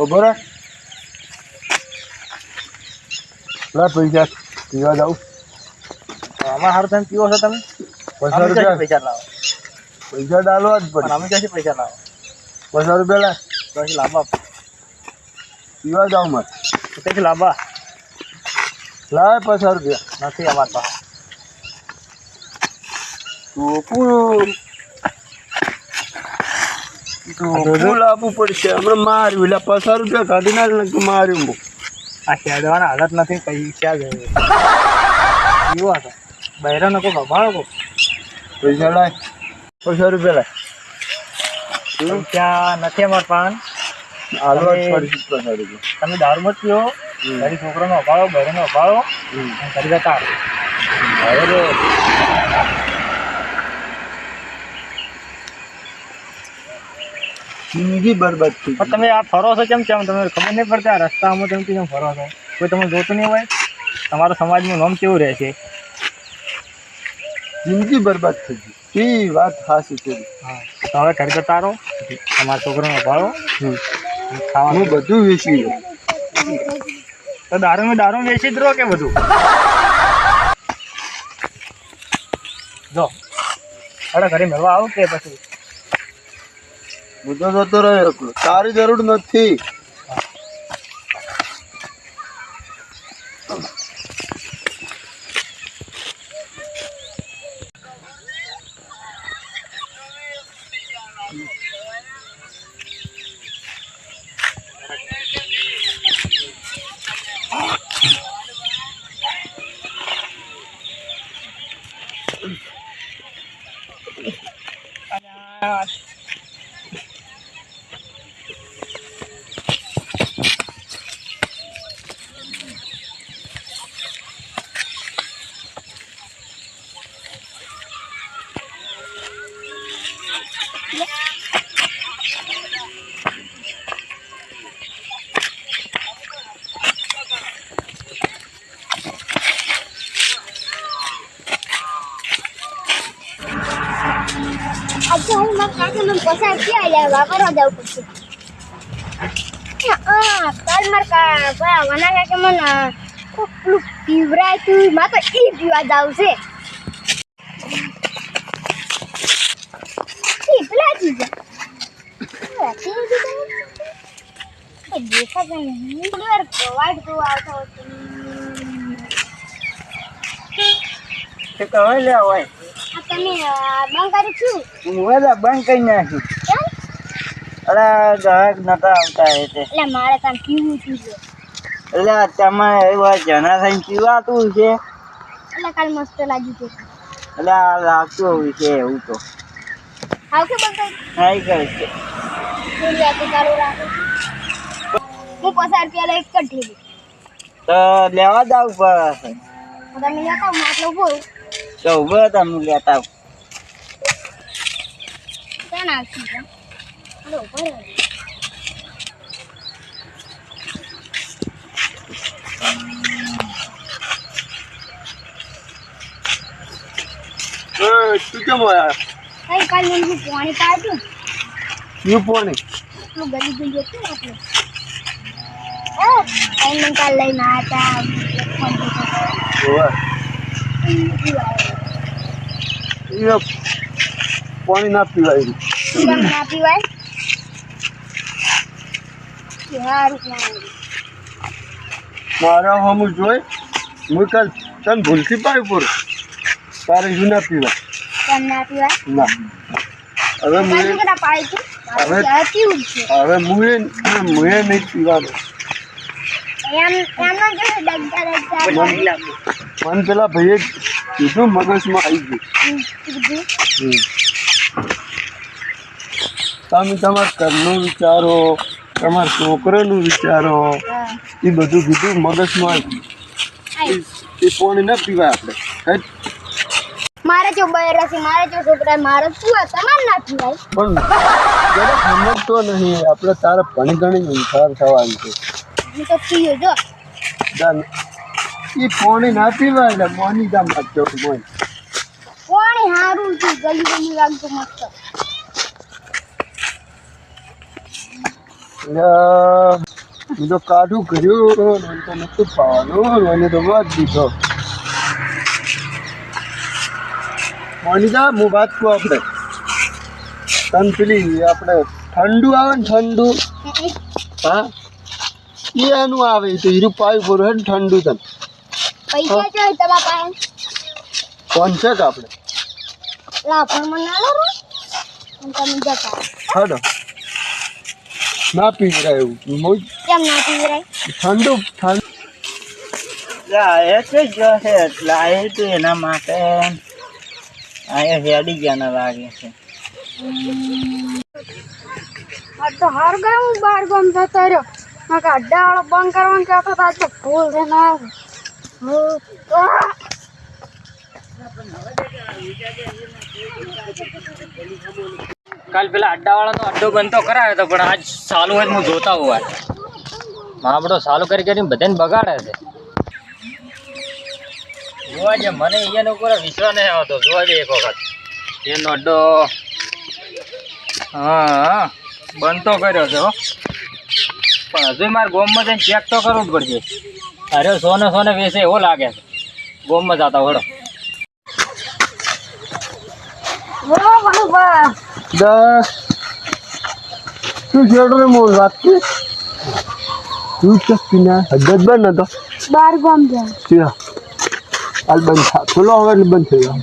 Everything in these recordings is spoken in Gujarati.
ઊભો રહે લા પૈસા પીવા જાઉં. આમાં હારું તમે પીવો છો તમે? ક્યાંથી રૂપિયા. પૈસા લાવો? પૈસા ડાલવા જ પડે અમે ક્યાંથી પૈસા લાવો? પચાસ રૂપિયા લા તો પછી લાંબા પીવા જાઉં મારે. તો ક્યાંથી લાંબા લાય પચાસ રૂપિયા. નથી અમારા પાસે. ટોપું ટોપું આપવું પડશે. હમણાં માર્યું. એટલે પચાસ રૂપિયા કાઢી ના એટલે માર્યું બહુ આ ખેડવાના હાલત નથી કઈ ક્યાં પીવો છો બહેરાનો કોઈ ભમાણો કો પૈસા લાય. પચાસ રૂપિયા લાય. ત્યાં નથી અમાર પણ તમે- દારૂ મત પીઓ. ઘરી છોકરાનો અભાળો બહેરાનો અભાળો. અને જતા હવે જિંદગી બરબાદ થઈ પણ તમે આ ફરો છો કેમ? કેમ? તમને ખબર નહીં પડતી આ રસ્તામાં તમે કેમ ફરો છો? કોઈ તમને જોતું નહીં હોય? તમારા સમાજનું નામ કેવું રહેશે? જિંદગી બરબાદ થઈ ગઈ. એ વાત ખાસ છે હા. તો હવે ઘર જતા તમારા છોકરાનો ભાળો. ખાવાનું. બધું વેચી તો દારૂ દારૂ વેચી જ રહો કે બધું? જો. અરે ઘરે મળવા આવું કે પછી? હું તો જતો રહ્યો. એકલો જરૂર નથી. આજે હું મારા કાકા મને પસાર ક્યાં લે વાપરવા જવું પડશે. આ, કાલ માર કા ભયા વના કાકે મને કેટલું પીવરાય તું. માં તો ઈ પીવા જાવ છે ઈ પેલા ચીજ દેખા નહીં. પ્રોવાઈડ તો આવતો તમે બંધ કરી છું. હું વેલા બંધ કરી નાખ્યું અરે ગ્રાહક નતા આવતા એટલે એટલે મારે કામ પીવું છું એટલે તમારે એવા જના થઈને પીવાતું છે. એટલે કાલ મસ્ત લાગ્યું છે એટલે આ લાગતું હોય છે એવું તો. આવ કે બંધ કરી? છે. રાખો હું પચાસ રૂપિયા લઈ તો લેવા જાવ પર. તમે લેતા હું આટલો બોલ તો ઊભો તમે લેતા આવું. ક્યાં નાખી છે? અરે ઉપર એ, તું કેમ કઈ કાલ મને હું પાણી પાડ્યું શું પાણી? હું ગલી ગઈ ઓ કઈ મને કાલ લઈને આવ્યા હોવે. હતા એ પાણી ના પીવાય ના પીવાય? મારા હમ જોઈ હું કાલ તને ભૂલથી પાઈ પર તારે જુ ના પીવાય. ના હવે હવે- હવે પીવું હવે મુએ મુએ નહીં પીવાનું એમ એમનો કે ડગતા ડગતા મને પેલા ભાઈએ કીધું મગજમાં આવી ગયું. તમે તમારા ઘરનું વિચારો તમારા છોકરાનું વિચારો એ બધું કીધું મગજમાં આવી ગયું. એ પાણી ના પીવાય આપણે. મારે જો બૈરા છે મારે જો છોકરા મારે શું આ તમારે ના પીવાય? પણ જરા સમજતો નહીં આપણે તારા ભણી ગણી વિચાર થવાનું છે. હું તો પીયો જો દન ઈ પાણી ના પીવાય એટલે મોની જામ લાગતો મોય પાણી હારું છે ગલી ગલી લાગતું મસ્ત. હું તો કાઢું કર્યું મને તો નતું પાવાનું મને તો વાત દીધો. મોનિકા હું વાત કહું આપણે તન પેલી આપણે ઠંડુ આવે ને ઠંડુ. હા? એનું આવે તો હીરું પાયું પૂરું હે ને ઠંડુ તન. પૈસા તમારા પાસે? કોણ છે કે આપણે લા પણ મને ના લો તમે જતા હડો ના પી રહ્યા એવું મોજ કેમ ના પીવરાય? ઠંડુ ઠંડુ લાય છે જ છે લાય તો એના માટે. આ હેડી ગયા ના લાગે છે. તો હર ગયો બાર ગામ જતો રહ્યો. મારે અડ્ડા વાળો બંધ કરવાનું કહેતો તો આજ તો આવ્યો હું આહ! કાલ પેલા અડ્ડાવાળાનો અડ્ડો બંધ તો કરાયો હતો પણ આજ સાલું હોય હું જોતા હોય માપડો ચાલુ કરી કરીને બધાને બગાડે છે. જોવા જે મને અહીંયાનો ઉપર વિશ્વાસ નહીં આવતો. જોવા જઈએ એક વખત. એનો અડ્ડો હા. બંધ તો કર્યો છે હો. પણ હજુ મારે ગોમમાં જઈને ચેક તો કરવું જ પડશે. અરે સોને સોને વેસે એવો લાગે છે. ગોમમાં જતા વડો દસ. તું જેડો ને મોલ વાત કે તું પીના બન હતો. બાર ગામ જાય. ત્યાં હાલ બંધ થા. ખુલ્લો હવે બંધ થઈ ગયો.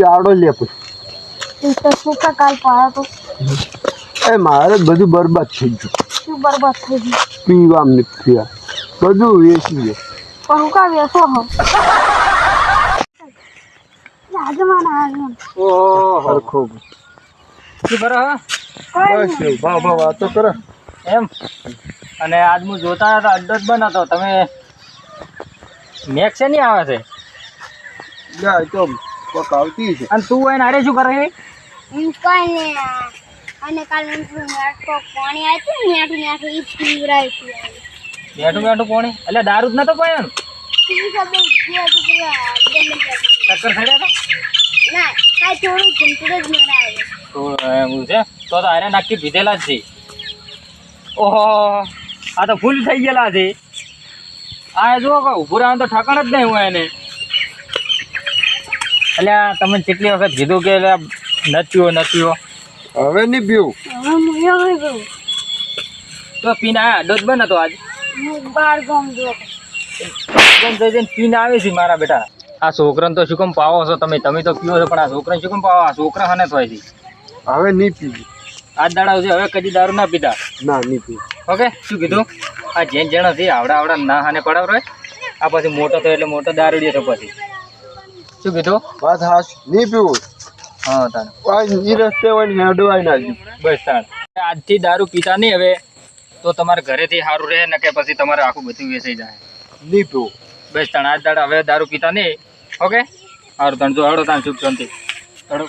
એ આવડો લે પછી. તું તો શું કાલ પાયો તો. એ મારે જ બધું બરબાદ થઈ ગયું. શું બરબાદ થઈ ગયું પીવા નથી બધું વેચી ગયું પણ હું કા વેસો હો. રાજમાન મને ઓહો. સરખો. શું કરો હો? કોઈ બસ ભાવ ભાવ વાતો કરો. એમ? અને આજ હું જોતા હતા અડ્ડો જ બનાતો તમે મેક છે નહીં આવે છે? યા તો કોક આવતી છે. અને તું એને અરે શું કરે છે? કઈ ને અને કાલ મેઠો પાણી આવ્યું ને મેઠું મેઠું ઈ પીવરાય છે મેઠું મેઠું પાણી? એટલે દારૂ જ નતો પાયો જે. ચક્કર ચડ્યા ના કાઈ થોડું ચમચડો જ આવ્યો તો એવું છે? તો તો અરે નાખી પીધેલા જ છે. ઓહો આ તો ફૂલ થઈ ગયેલા છે. આ જુઓ કહું ઉભું તો ઠાકણ જ નહીં હોય એને. એટલે તમે કેટલી વખત કીધું કે નચ્યો નચ્યો હવે નહીં પીવું. તો પીના આ દોત જ બન હતો આજ. હું બાર ગામ જો પીને આવે છે મારા બેટા. આ છોકરાને તો શું કેમ પાવો છો તમે? તમે તો પીવો છો પણ આ છોકરાને શું કેમ પાવો? આ છોકરા હને થાય છે હવે નહીં પીવું. આજ દાડા છે હવે કદી દારૂ ના પીતા ના નહીં પી ઓકે શું કીધું? આ જેન જણા છે આવડા આવડા ના હાને પડાવ રહે આ પછી મોટો થયો એટલે મોટો દારૂડિયો તો પછી. શું કીધું? બસ હાસ નહીં પીવું. હા તાણ આ રસ્તે હોય ને હેડવાય નાખ્યું બસ તાણ આજથી દારૂ પીતા નહીં હવે તો તમારે ઘરેથી સારું રહે ને કે પછી તમારે આખું બધું વેચાઈ જાય. નહીં પીવું બસ તાણ આજ દાડા હવે દારૂ પીતા નહીં. ઓકે? સારું તાણ જો હડો તાણ શુભ શાંતિ. હળો.